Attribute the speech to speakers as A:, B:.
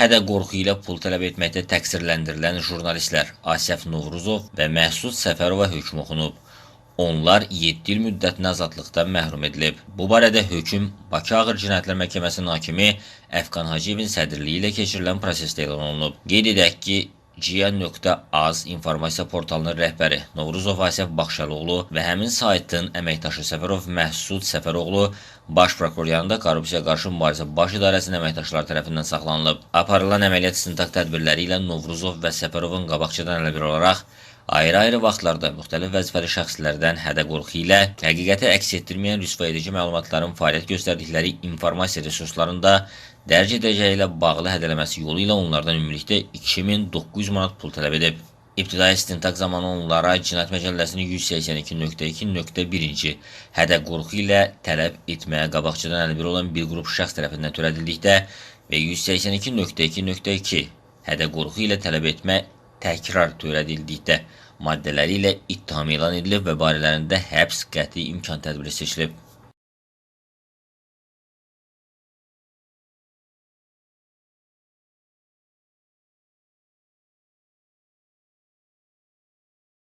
A: Hədə qorxu ilə pul tələb etməkdə təqsirləndirilən jurnalistlər Asəf Novruzov və Məhsud Səfərova hökm oxunub. Onlar 7 il müddətinə azadlıqdan məhrum edilib. Bu barədə hökm Bakı Ağır Cinayətlər Məhkəməsinin hakimi Əfqan Hacıyevin sədrliyi ilə keçirilən prosesdə elan olunub. Qeyd edək ki, Cihan.az informasiya portalının rəhbəri Novruzov Asəf Baxşəloğlu və həmin saytın əməkdaşı Səfərov Məhsud Səfəroğlu Baş prokuror yanında korrupsiya qarşı mübarizə baş idarəsinin əməkdaşları tərəfindən saxlanılıb. Aparılan əməliyyat istintaq tədbirləri ilə Novruzov və Səfərovun qabaqçadan ələ bir olaraq ayrı-ayrı vaxtlarda müxtəlif vəzifəli şəxslərdən hədə qorxu ilə həqiqəti əks etdirməyən rüsvayedici məlumatların fəaliyyət göstərdikləri informasiya resurslarında dərc edəcəyi ilə bağlı hədələməsi yolu ilə onlardan ümumilikdə 2900 manat pul tələb edib. İbtidai istintaq zamanı onlara Cinayət Məcəlləsinin 182.2.1-ci hədə qorxu ilə tələb etməyə qabaqcadan əlbir olan bir qrup şəxs tərəfindən törədildikdə və 182.2.2 hədə qorxu ilə tələb etmə təkrar törədildikdə maddələri ilə ittiham elan edilib və barələrində həbs qəti imkan tədbiri seçilib.